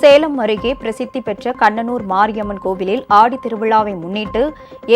சேலம் அருகே பிரசித்தி பெற்ற கண்ணனூர் மாரியம்மன் கோவிலில் ஆடி திருவிழாவை முன்னிட்டு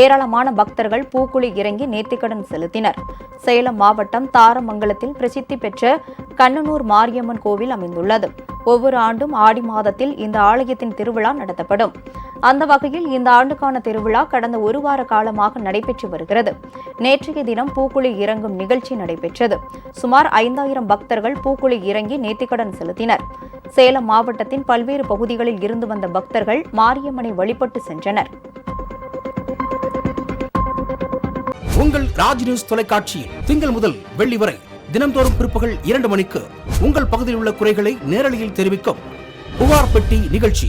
ஏராளமான பக்தர்கள் பூக்குழி இறங்கி நேர்த்திக்கடன் செலுத்தினர். சேலம் மாவட்டம் தாரமங்கலத்தில் பிரசித்தி பெற்ற கண்ணனூர் மாரியம்மன் கோவில் அமைந்துள்ளது. ஒவ்வொரு ஆண்டும் ஆடி மாதத்தில் இந்த ஆலயத்தின் திருவிழா நடத்தப்படும். அந்த வகையில் இந்த ஆண்டுக்கான திருவிழா கடந்த ஒரு வார காலமாக நடைபெற்று வருகிறது. நேற்றைய தினம் பூக்குழி இறங்கும் நிகழ்ச்சி நடைபெற்றது. சுமார் ஐந்தாயிரம் பக்தர்கள் பூக்குழி இறங்கி நேர்த்திக்கடன் செலுத்தினர். சேலம் மாவட்டத்தின் பல்வேறு பகுதிகளில் இருந்து வந்த பக்தர்கள் மாரியம்மனை வழிபட்டு சென்றனர். உங்கள் ராஜ் நியூஸ் தொலைக்காட்சியில் திங்கள் முதல் வெள்ளி வரை தினம்தோறும் பிற்பகல் இரண்டு மணிக்கு உங்கள் பகுதியில் உள்ள குறைகளை நேரலையில் தெரிவிக்கும் புகார் பெட்டி நிகழ்ச்சி.